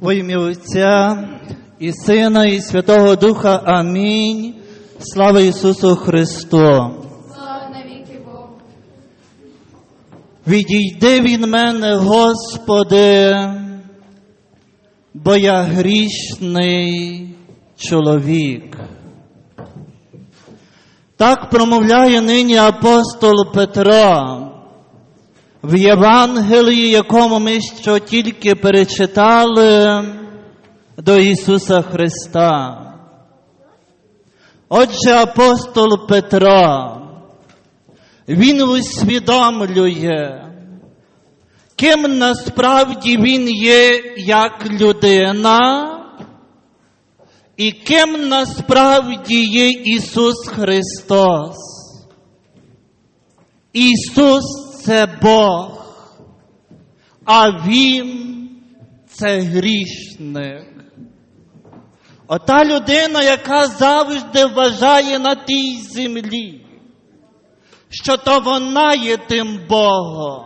Во ім'я Отця і Сина, і Святого Духа. Амінь. Слава Ісусу Христу! Слава навіки Богу. Відійди від мене, Господи, бо я грішний чоловік. Так промовляє нині апостол Петро в Євангелії, якому ми що тільки перечитали до Ісуса Христа. Отже, апостол Петро, він усвідомлює, ким насправді він є як людина, і ким насправді є Ісус Христос. Ісус це Бог, а Він це грішник. Ота людина, яка завжди вважає на тій землі, що то вона є тим Богом.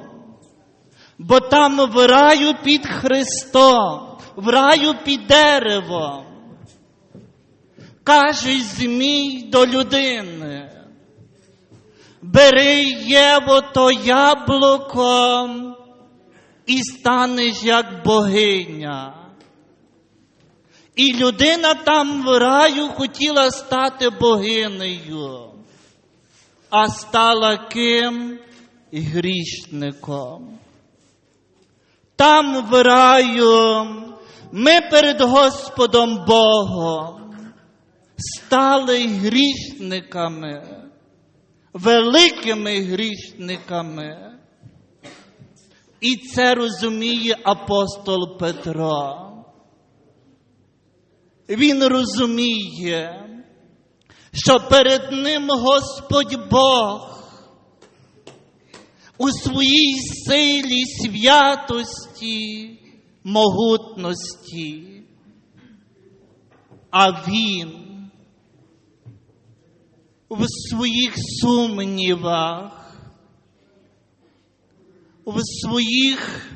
Бо там в раю під Христом, в раю під деревом. Каже Змій до людини. Бери Єво то яблуко і станеш як богиня. І людина там в раю хотіла стати богинею а стала ким? Грішником. Там в раю ми перед Господом Богом стали грішниками, великими грішниками. І це розуміє апостол Петро. Він розуміє, що перед ним Господь Бог у своїй силі, святості, могутності, а Він в своїх сумнівах, в своїх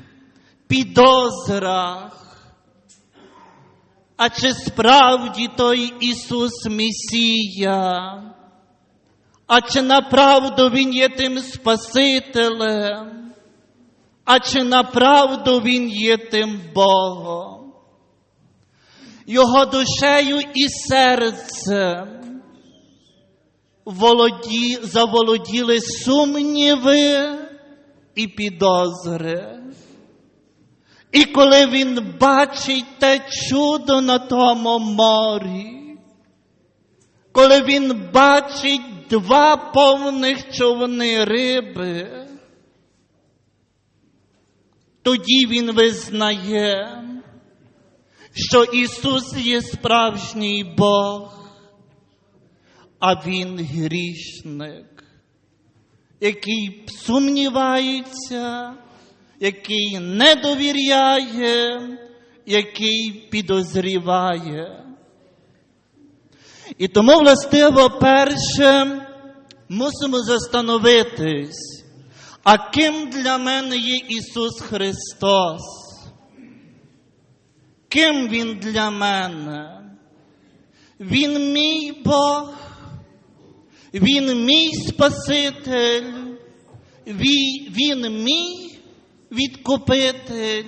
підозрах, а чи справді той Ісус Месія? А чи направду Він є тим Спасителем? А чи направду Він є тим Богом? Його душею і серцем володі, заволоділи сумніви і підозри. І коли він бачить те чудо на тому морі, коли він бачить два повних човни риби, тоді він визнає, що Ісус є справжній Бог, а Він грішник, який сумнівається який не довіряє, який підозріває. І тому, властиво, перше мусимо застановитись, а ким для мене є Ісус Христос? Ким Він для мене? Він мій Бог, Він мій Спаситель, Він мій відкупитель,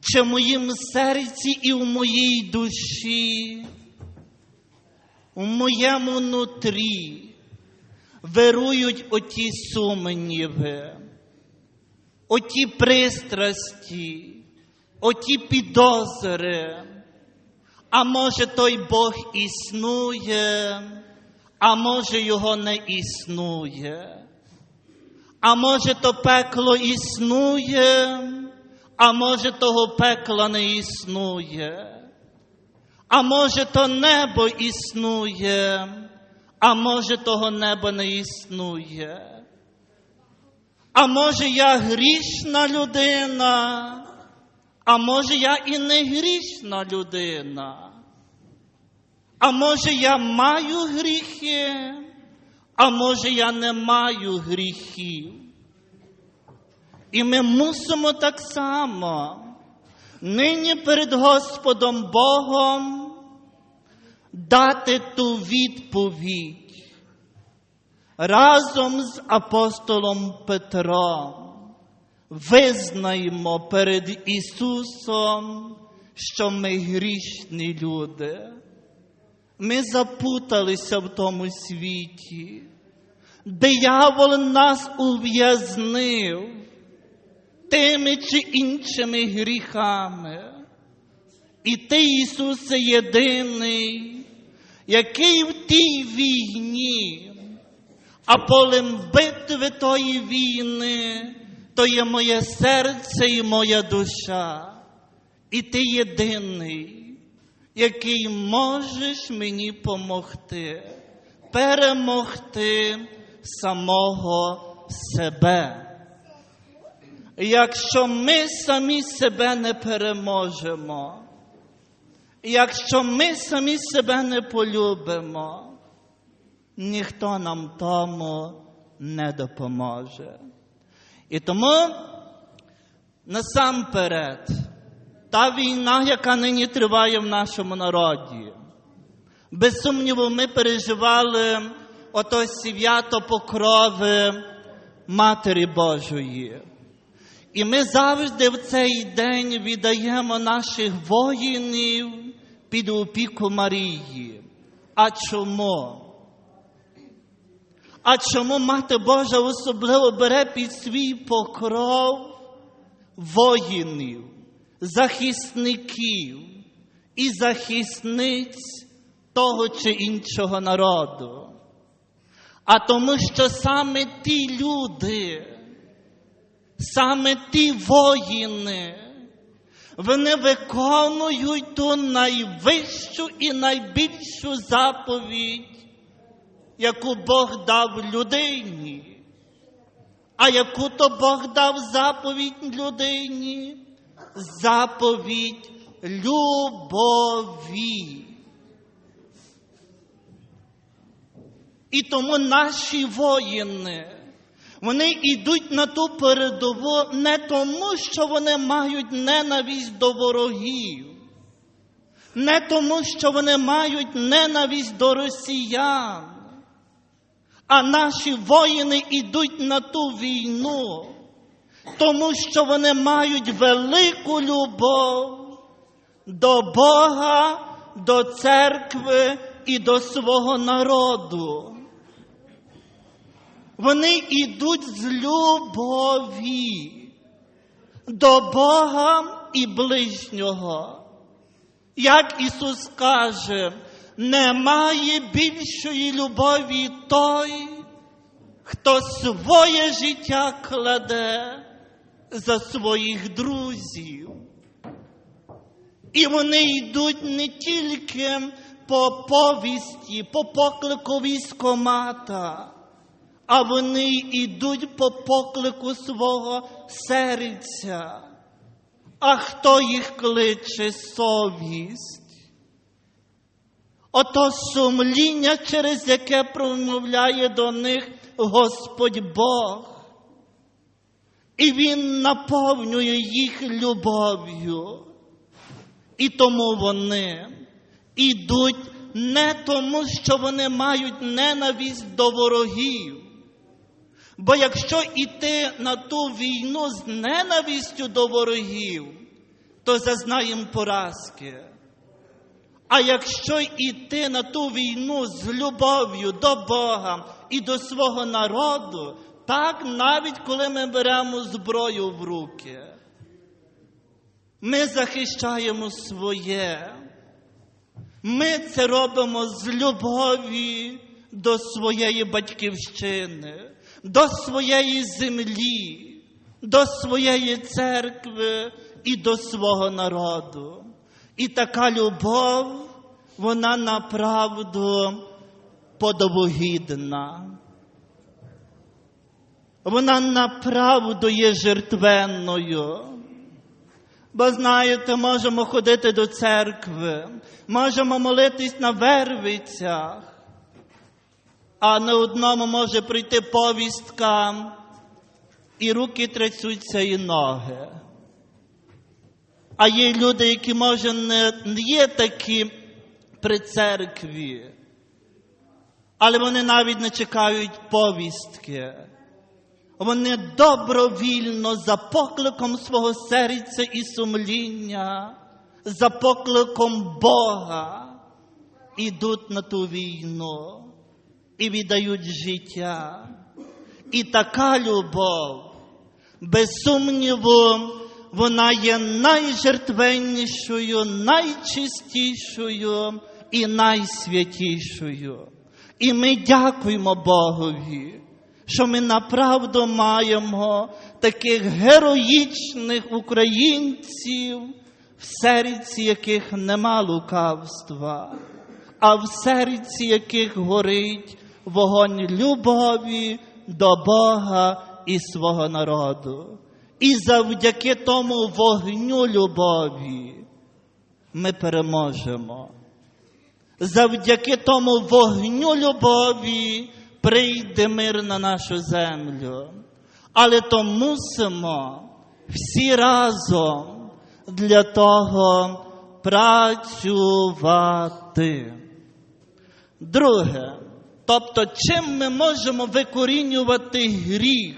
чи в моїм серці і в моїй душі, у моєму нутрі вирують оті сумніви, оті пристрасті, оті підозри. А може той Бог існує, а може його не існує. А може, то пекло існує, а може, того пекла не існує. А може, то небо існує, а може, того неба не існує. А може, я грішна людина, а може, я і не грішна людина. А може, я маю гріхи, а може я не маю гріхів. І ми мусимо так само нині перед Господом Богом дати ту відповідь разом з апостолом Петром. Визнаємо перед Ісусом, що ми грішні люди. Ми запуталися в тому світі. Диявол нас ув'язнив тими чи іншими гріхами. І ти, Ісусе, єдиний, який в тій війні, а полем битви тої війни, то є моє серце і моя душа. І ти єдиний, який можеш мені помогти, перемогти самого себе. Якщо ми самі себе не переможемо, якщо ми самі себе не полюбимо, ніхто нам тому не допоможе. І тому насамперед, та війна, яка нині триває в нашому народі, без сумніву, ми переживали ото свято покрови Матері Божої. І ми завжди в цей день віддаємо наших воїнів під опіку Марії. А чому? А чому Мати Божа особливо бере під свій покров воїнів, захисників і захисниць того чи іншого народу? А тому, що саме ті люди, саме ті воїни, вони виконують ту найвищу і найбільшу заповідь, яку Бог дав людині. А яку то Бог дав заповідь людині? Заповідь любові. І тому наші воїни, вони йдуть на ту передову не тому, що вони мають ненависть до ворогів, не тому, що вони мають ненависть до росіян, а наші воїни йдуть на ту війну, тому що вони мають велику любов до Бога, до церкви і до свого народу. Вони йдуть з любові до Бога і ближнього. Як Ісус каже, немає більшої любові той, хто своє життя кладе за своїх друзів. І вони йдуть не тільки по повісті, по поклику військомата, а вони йдуть по поклику свого серця. А хто їх кличе совість? Ото сумління, через яке промовляє до них Господь Бог. І Він наповнює їх любов'ю. І тому вони ідуть не тому, що вони мають ненависть до ворогів. Бо якщо йти на ту війну з ненавистю до ворогів, то зазнаємо поразки. А якщо йти на ту війну з любов'ю до Бога і до свого народу, так навіть коли ми беремо зброю в руки, ми захищаємо своє. Ми це робимо з любові до своєї батьківщини, до своєї землі, до своєї церкви і до свого народу. І така любов, вона направду подовогідна. Вона направду є жертвенною. Бо знаєте, можемо ходити до церкви, можемо молитись на вервицях, а на одному може прийти повістка, і руки трясуться, і ноги. А є люди, які, може, не є такі при церкві, але вони навіть не чекають повістки. Вони добровільно за покликом свого серця і сумління, за покликом Бога ідуть на ту війну і віддають життя. І така любов, без сумніву, вона є найжертвеннішою, найчистішою і найсвятішою. І ми дякуємо Богові, що ми направду маємо таких героїчних українців, в серці яких нема лукавства, а в серці яких горить вогонь любові до Бога і свого народу. І завдяки тому вогню любові ми переможемо. Завдяки тому вогню любові прийде мир на нашу землю. Але то мусимо всі разом для того працювати. Друге, тобто, чим ми можемо викорінювати гріх?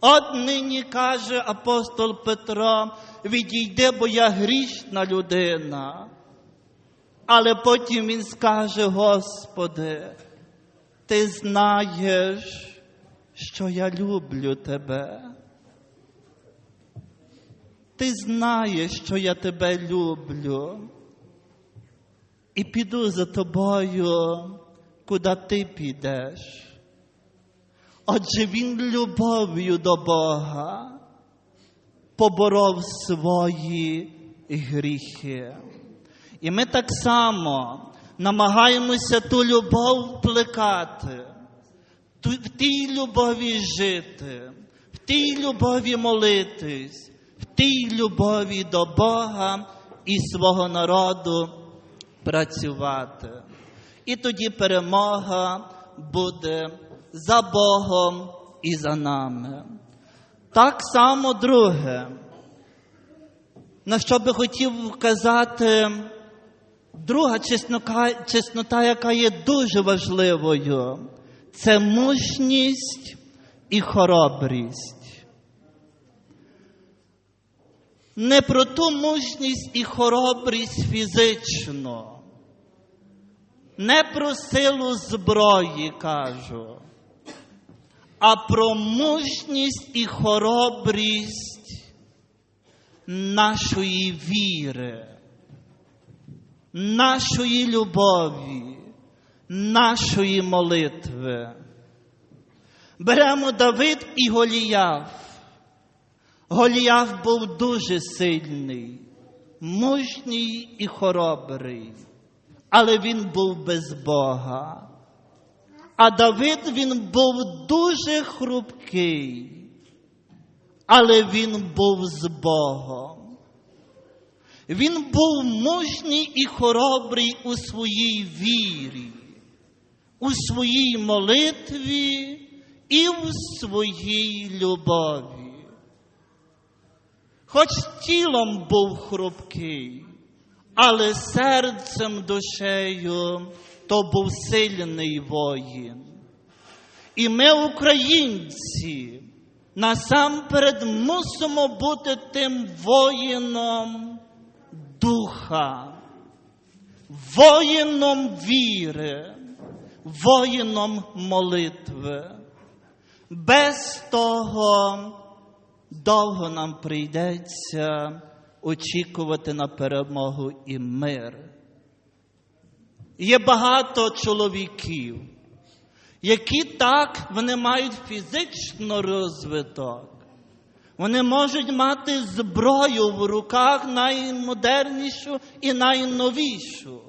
От нині каже апостол Петро, відійде, бо я грішна людина. Але потім він скаже, Господи, ти знаєш, що я люблю тебе. Ти знаєш, що я тебе люблю. І піду за тобою, куди ти підеш. Отже, він любов'ю до Бога поборов свої гріхи. І ми так само намагаємося ту любов плекати, в тій любові жити, в тій любові молитись, в тій любові до Бога і свого народу працювати. І тоді перемога буде за Богом і за нами. Так само друге, на що би хотів вказати, друга чеснота, яка є дуже важливою, це мужність і хоробрість. Не про ту мужність і хоробрість фізично, не про силу зброї кажу, а про мужність і хоробрість нашої віри, нашої любові, нашої молитви. Беремо Давид і Голіяв. Голіяв був дуже сильний, мужній і хоробрий, але він був без Бога. А Давид він був дуже хрупкий, але він був з Богом. Він був мужній і хоробрий у своїй вірі, у своїй молитві і в своїй любові. Хоч тілом був хрупкий, але серцем душею то був сильний воїн. І ми, українці, насамперед мусимо бути тим воїном духа, воїном віри, воїном молитви. Без того довго нам прийдеться очікувати на перемогу і мир. Є багато чоловіків, які так вони мають фізично розвиток. Вони можуть мати зброю в руках наймодернішу і найновішу.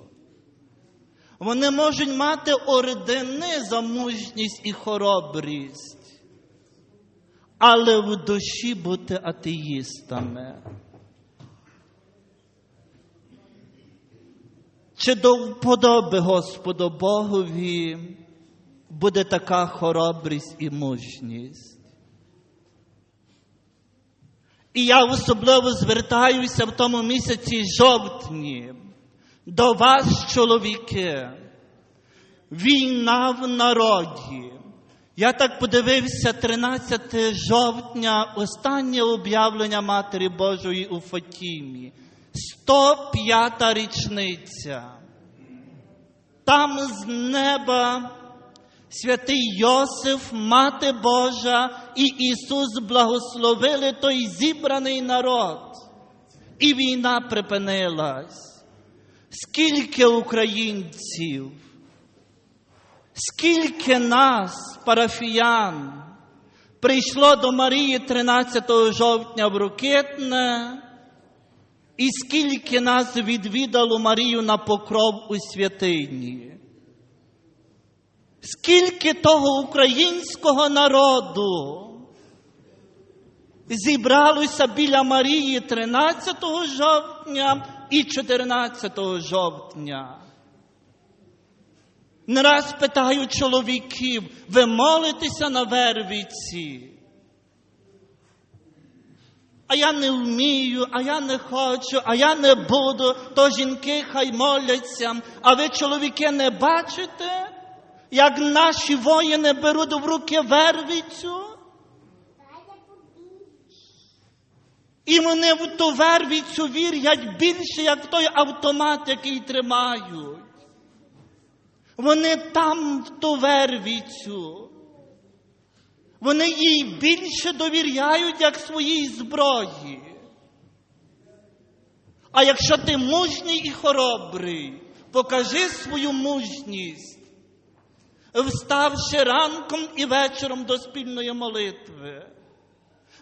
Вони можуть мати ордени за мужність і хоробрість, але в душі бути атеїстами. Чи до вподоби Господу Богові буде така хоробрість і мужність? І я особливо звертаюся в тому місяці жовтні до вас, чоловіки. Війна в народі. Я так подивився 13 жовтня, останнє об'явлення Матері Божої у Фатімі. 105 річниця. Там з неба святий Йосиф, Мати Божа і Ісус благословили той зібраний народ. І війна припинилась. Скільки українців, скільки нас, парафіян, прийшло до Марії 13 жовтня в Рокитне, і скільки нас відвідало Марію на покров у святині. Скільки того українського народу зібралося біля Марії 13 жовтня і 14 жовтня. Не раз питаю чоловіків, ви молитеся на Вервіці? А я не вмію, а я не хочу, а я не буду, то жінки хай моляться. А ви, чоловіки, не бачите, як наші воїни беруть в руки вервицю? І вони в ту вервицю вірять більше, як в той автомат, який тримають. Вони там в ту вервицю. Вони їй більше довіряють, як своїй зброї. А якщо ти мужній і хоробрий, покажи свою мужність, вставши ранком і вечором до спільної молитви,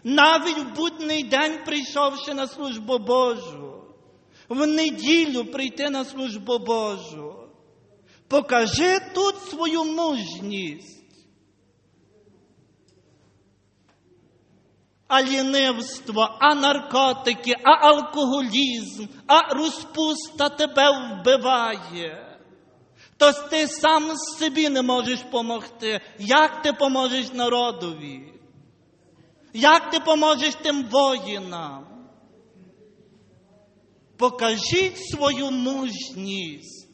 навіть в будний день прийшовши на службу Божу, в неділю прийти на службу Божу. Покажи тут свою мужність. а лінивство, а наркотики, а алкоголізм, а розпуста тебе вбиває. То ти сам собі не можеш помогти. Як ти поможеш народові? Як ти поможеш тим воїнам? Покажіть свою мужність.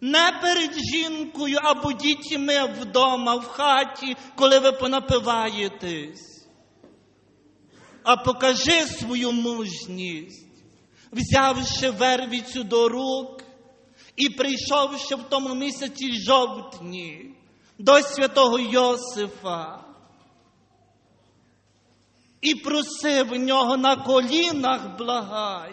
Не перед жінкою або дітьми вдома, в хаті, коли ви понапиваєтесь а покажи свою мужність, взявши вервіцю до рук і прийшовши в тому місяці жовтні до святого Йосифа. І просив в нього на колінах благай.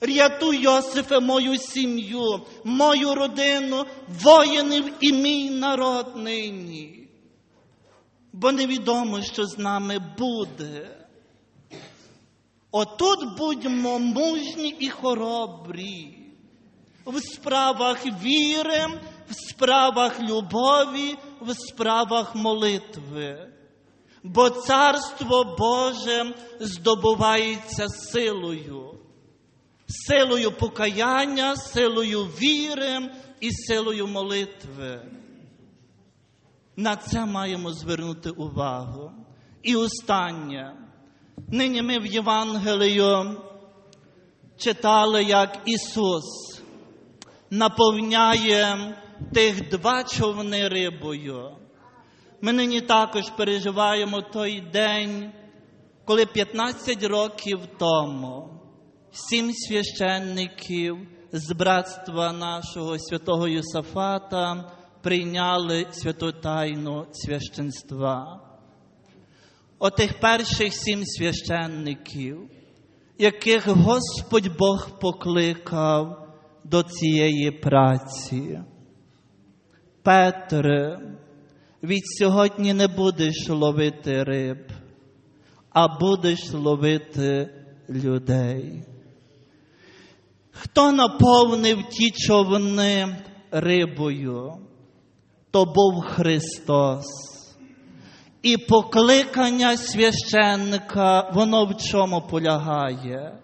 Рятуй, Йосифе, мою сім'ю, мою родину, воїнів і мій народ нині. Бо невідомо, що з нами буде. Отут будьмо мужні і хоробрі в справах віри, в справах любові, в справах молитви. Бо Царство Боже здобувається силою, силою покаяння, силою віри і силою молитви. На це маємо звернути увагу. І останнє. Нині ми в Євангелію читали, як Ісус наповняє тих два човни рибою. Ми нині також переживаємо той день, коли 15 років тому сім священників з братства нашого святого Йосафата прийняли святу тайну священства отих перших сім священників, яких Господь Бог покликав до цієї праці. Петре, від сьогодні не будеш ловити риб, а будеш ловити людей. Хто наповнив ті човни рибою, то був Христос. І покликання священника, воно в чому полягає?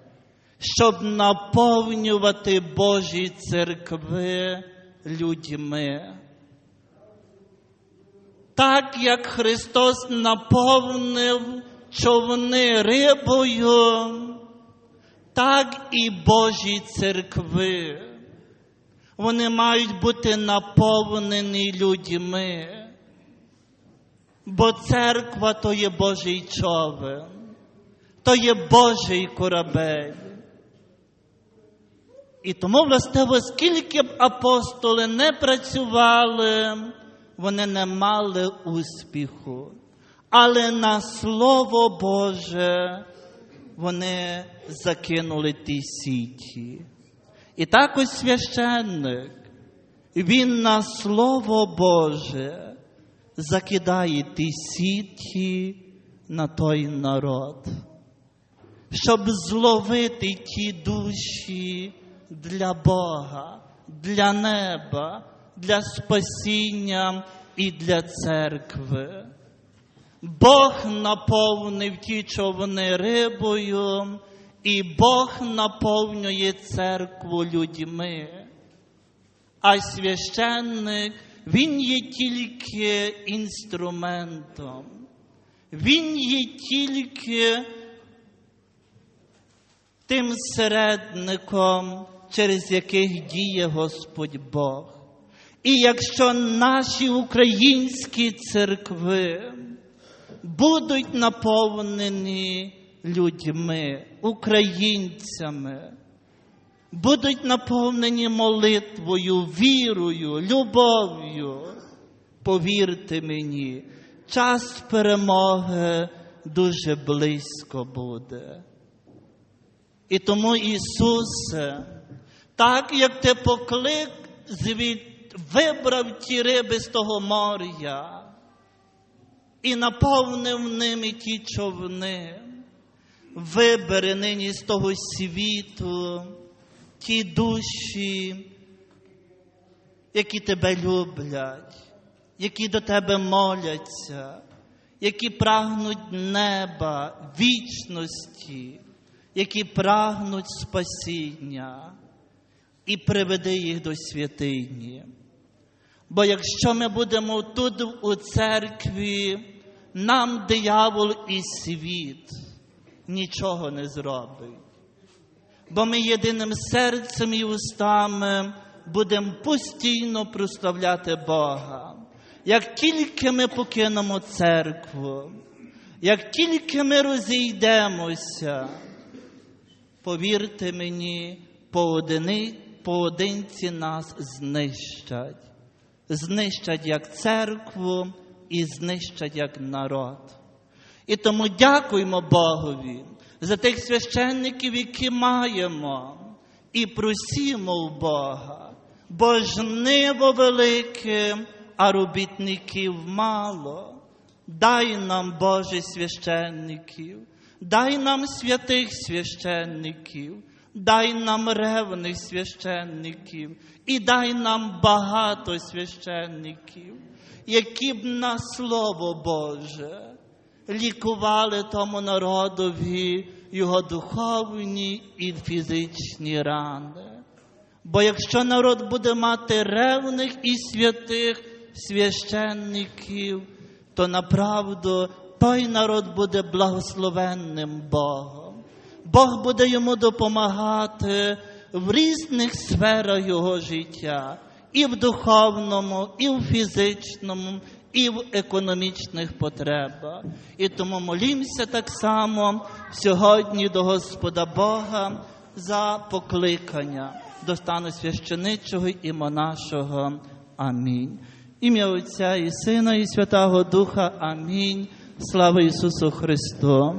Щоб наповнювати Божі церкви людьми. Так як Христос наповнив човни рибою, так і Божі церкви. Вони мають бути наповнені людьми. Бо церква то є Божий човен, то є Божий корабель. І тому, властиво, скільки б апостоли не працювали, вони не мали успіху. Але на Слово Боже вони закинули ті сіті. І так ось священник, він на Слово Боже закидає ті сіті на той народ, щоб зловити ті душі для Бога, для неба, для спасіння і для церкви. Бог наповнив ті човни рибою, і Бог наповнює церкву людьми. А священник, він є тільки інструментом, він є тільки тим середником, через яких діє Господь Бог. І якщо наші українські церкви будуть наповнені людьми, українцями, будуть наповнені молитвою, вірою, любов'ю, повірте мені, час перемоги дуже близько буде. І тому, Ісусе, так як ти поклик звід, вибрав ті риби з того моря і наповнив ними ті човни, вибери нині з того світу ті душі, які тебе люблять, які до тебе моляться, які прагнуть неба, вічності, які прагнуть спасіння, і приведи їх до святині. Бо якщо ми будемо тут у церкві, нам диявол і світ нічого не зробить. Бо ми єдиним серцем і устами будемо постійно прославляти Бога. Як тільки ми покинемо церкву, як тільки ми розійдемося, повірте мені, поодини, поодинці нас знищать. Знищать як церкву і знищать як народ. І тому дякуємо Богові за тих священників, які маємо, і просімо в Бога, бо жниво велике, а робітників мало. Дай нам, Боже, священників, дай нам святих священників, дай нам ревних священників і дай нам багато священників, які б на Слово Боже лікували тому народові його духовні і фізичні рани. Бо якщо народ буде мати ревних і святих священників, то направду той народ буде благословенним Богом. Бог буде йому допомагати в різних сферах його життя, і в духовному, і в фізичному, і в економічних потребах. І тому молімося так само сьогодні до Господа Бога за покликання до стану священичого і монашого. Амінь. Ім'я Отця і Сина, і Святого Духа. Амінь. Слава Ісусу Христу!